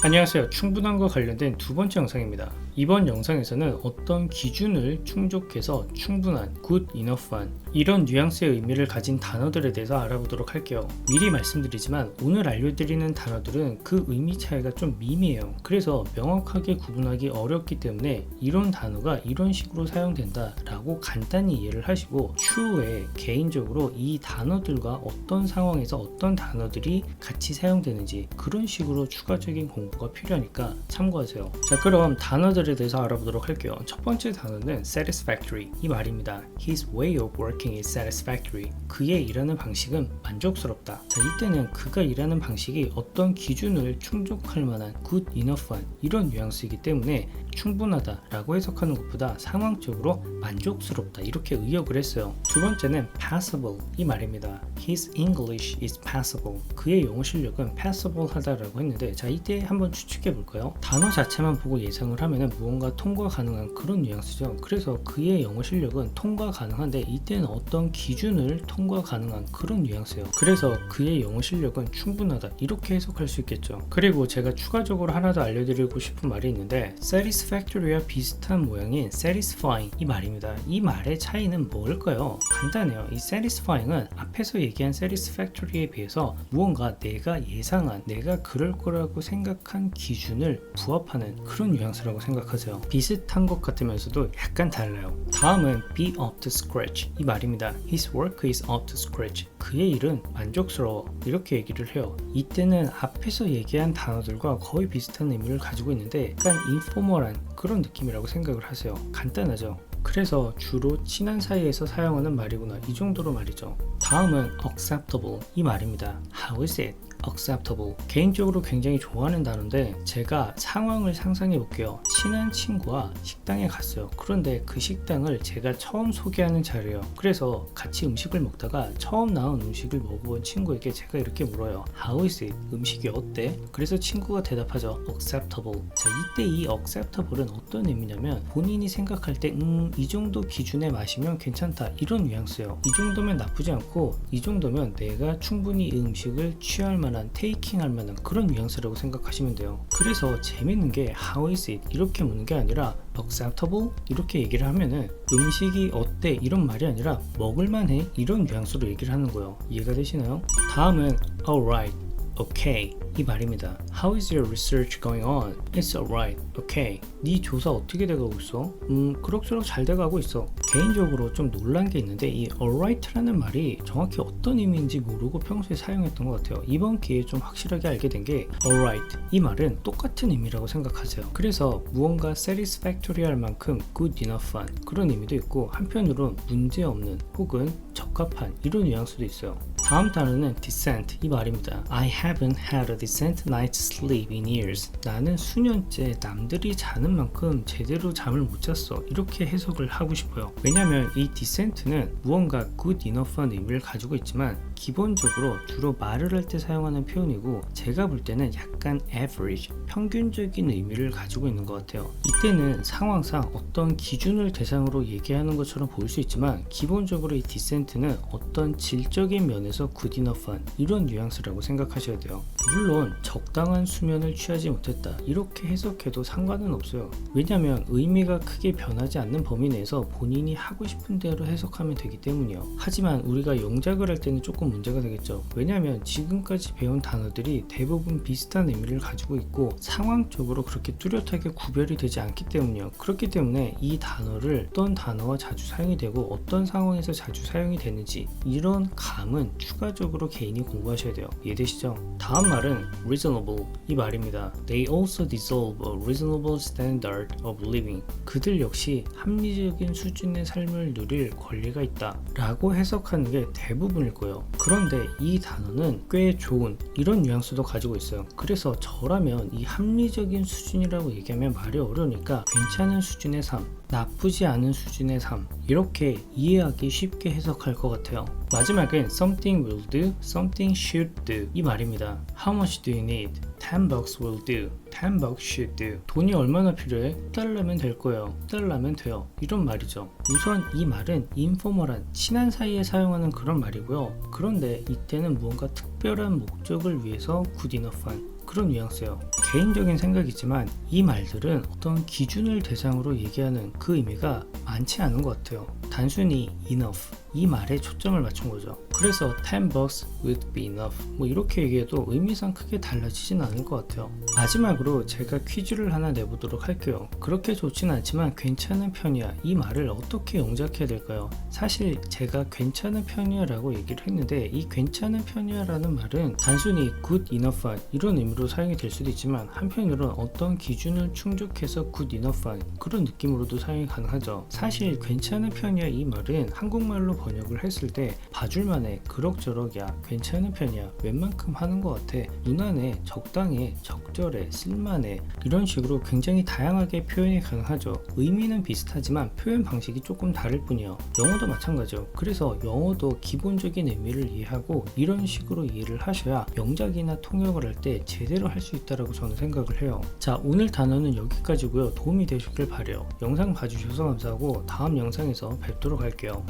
안녕하세요. 충분함과 관련된 두 번째 영상입니다. 이번 영상에서는 어떤 기준을 충족해서 충분한, good enough한 이런 뉘앙스의 의미를 가진 단어들에 대해서 알아보도록 할게요. 미리 말씀드리지만 오늘 알려드리는 단어들은 그 의미 차이가 좀 미미해요. 그래서 명확하게 구분하기 어렵기 때문에 이런 단어가 이런 식으로 사용된다 라고 간단히 이해를 하시고 추후에 개인적으로 이 단어들과 어떤 상황에서 어떤 단어들이 같이 사용되는지 그런 식으로 추가적인 공부 가 필요하니까 참고하세요. 자 그럼 단어들에 대해서 알아보도록 할게요. 첫 번째 단어는 satisfactory 이 말입니다. His way of working is satisfactory. 그의 일하는 방식은 만족스럽다. 자 이때는 그가 일하는 방식이 어떤 기준을 충족할 만한 good enough한 이런 뉘앙스이기 때문에 충분하다라고 해석하는 것보다 상황적으로 만족스럽다 이렇게 의역을 했어요. 두 번째는 passable 이 말입니다. His English is passable. 그의 영어 실력은 passable 하다라고 했는데 자 이때 한번 추측해 볼까요? 단어 자체만 보고 예상을 하면은 무언가 통과 가능한 그런 뉘앙스죠. 그래서 그의 영어 실력은 통과 가능한데 이때는 어떤 기준을 통과 가능한 그런 뉘앙스예요. 그래서 그의 영어 실력은 충분하다 이렇게 해석할 수 있겠죠. 그리고 제가 추가적으로 하나 더 알려드리고 싶은 말이 있는데 satisfactory와 비슷한 모양인 satisfying 이 말입니다. 이 말의 차이는 뭘까요? 간단해요. 이 satisfying은 앞에서 얘기한 satisfactory에 비해서 무언가 내가 예상한 내가 그럴 거라고 생각 한 기준을 부합하는 그런 뉘앙스라고 생각하세요. 비슷한 것 같으면서도 약간 달라요. 다음은 be up to scratch 이 말입니다. His work is up to scratch. 그의 일은 만족스러워 이렇게 얘기를 해요. 이때는 앞에서 얘기한 단어들과 거의 비슷한 의미를 가지고 있는데 약간 인포멀한 그런 느낌이라고 생각을 하세요. 간단하죠. 그래서 주로 친한 사이에서 사용하는 말이구나 이 정도로 말이죠. 다음은 acceptable 이 말입니다. How is it? acceptable. 개인적으로 굉장히 좋아하는 단어인데 제가 상황을 상상해 볼게요. 친한 친구와 식당에 갔어요. 그런데 그 식당을 제가 처음 소개하는 자리예요. 그래서 같이 음식을 먹다가 처음 나온 음식을 먹어본 친구에게 제가 이렇게 물어요. How is it? 음식이 어때? 그래서 친구가 대답하죠. acceptable. 자, 이때 이 acceptable은 어떤 의미냐면 본인이 생각할 때 음, 이 정도 기준에 마시면 괜찮다. 이런 뉘앙스예요. 이 정도면 나쁘지 않고 이 정도면 내가 충분히 이 음식을 취할 만한 테이킹 할 만한 그런 뉘앙스라고 생각하시면 돼요. 그래서 재밌는 게 how is it 이렇게 묻는 게 아니라 acceptable 이렇게 얘기를 하면은 음식이 어때 이런 말이 아니라 먹을만해 이런 뉘앙스로 얘기를 하는 거예요. 이해가 되시나요? 다음은 alright, okay 이 말입니다. How is your research going on? It's alright, okay. 네 조사 어떻게 돼가고 있어? 음, 그럭저럭 잘 돼가고 있어. 개인적으로 좀 놀란 게 있는데 이 alright라는 말이 정확히 어떤 의미인지 모르고 평소에 사용했던 것 같아요. 이번 기회에 좀 확실하게 알게 된 게 alright 이 말은 똑같은 의미라고 생각하세요. 그래서 무언가 satisfactory할 만큼 good enough한 그런 의미도 있고 한편으론 문제 없는 혹은 적합한 이런 뉘앙스도 있어요. 다음 단어는 decent 이 말입니다. I haven't had a decent night's sleep in years. 나는 수년째 남들이 자는 만큼 제대로 잠을 못 잤어. 이렇게 해석을 하고 싶어요. 왜냐면 이 decent는 무언가 good enough한 의미를 가지고 있지만 기본적으로 주로 말을 할 때 사용하는 표현이고 제가 볼 때는 약간 average, 평균적인 의미를 가지고 있는 것 같아요. 이때는 상황상 어떤 기준을 대상으로 얘기하는 것처럼 보일 수 있지만 기본적으로 이 decent는 어떤 질적인 면에서 good enough한 이런 뉘앙스라고 생각하셔야 돼요. 물론 적당한 수면을 취하지 못했다 이렇게 해석해도 상관은 없어요. 왜냐하면 의미가 크게 변하지 않는 범위 내에서 본인이 하고 싶은 대로 해석하면 되기 때문이요. 하지만 우리가 영작을 할 때는 조금 문제가 되겠죠. 왜냐하면 지금까지 배운 단어들이 대부분 비슷한 의미를 가지고 있고 상황적으로 그렇게 뚜렷하게 구별이 되지 않기 때문이요. 그렇기 때문에 이 단어를 어떤 단어와 자주 사용이 되고 어떤 상황에서 자주 사용이 되는지 이런 감은 추가적으로 개인이 공부하셔야 돼요. 이해되시죠? 다음 말은 reasonable 이 말입니다. They also deserve a reasonable standard of living. 그들 역시 합리적인 수준의 삶을 누릴 권리가 있다. 라고 해석하는 게 대부분일 거예요. 그런데 이 단어는 꽤 좋은 이런 뉘앙스도 가지고 있어요. 그래서 저라면 이 합리적인 수준이라고 얘기하면 말이 어려우니까 괜찮은 수준의 삶, 나쁘지 않은 수준의 삶 이렇게 이해하기 쉽게 해석할 것 같아요. 마지막은 something will do, something should do 이 말입니다. How much do you need? 10 bucks will do, 10 bucks should do. 돈이 얼마나 필요해? 달라면 될 거예요. 달라면 돼요. 이런 말이죠. 우선 이 말은 인포멀한 친한 사이에 사용하는 그런 말이고요. 그런데 이때는 무언가 특별한 목적을 위해서 good enough한 그런 뉘앙스예요. 개인적인 생각이지만 이 말들은 어떤 기준을 대상으로 얘기하는 그 의미가 많지 않은 것 같아요. 단순히 enough 이 말에 초점을 맞춘 거죠. 그래서 10 bucks would be enough 뭐 이렇게 얘기해도 의미상 크게 달라지진 않을 것 같아요. 마지막으로 제가 퀴즈를 하나 내보도록 할게요. 그렇게 좋진 않지만 괜찮은 편이야 이 말을 어떻게 영작해야 될까요? 사실 제가 괜찮은 편이야 라고 얘기를 했는데 이 괜찮은 편이야 라는 말은 단순히 good enough 이런 의미로 사용이 될 수도 있지만 한편으로는 어떤 기준을 충족해서 good enough 그런 느낌으로도 사용이 가능하죠. 사실 괜찮은 편이야 이 말은 한국말로 번역을 했을 때 봐줄만해 그럭저럭이야 괜찮은 편이야 웬만큼 하는 것 같아 무난해 적당해 적절해 쓸만해. 이런 식으로 굉장히 다양하게 표현이 가능하죠. 의미는 비슷하지만 표현 방식이 조금 다를 뿐이요. 영어도 마찬가지죠 그래서 영어도 기본적인 의미를 이해하고 이런 식으로 이해를 하셔야 영작이나 통역을 할 때 제대로 할 수 있다고 저는 생각을 해요. 자 오늘 단어는 여기까지고요. 도움이 되셨길 바래요. 영상 봐주셔서 감사하고 다음 영상에서 뵙도록 할게요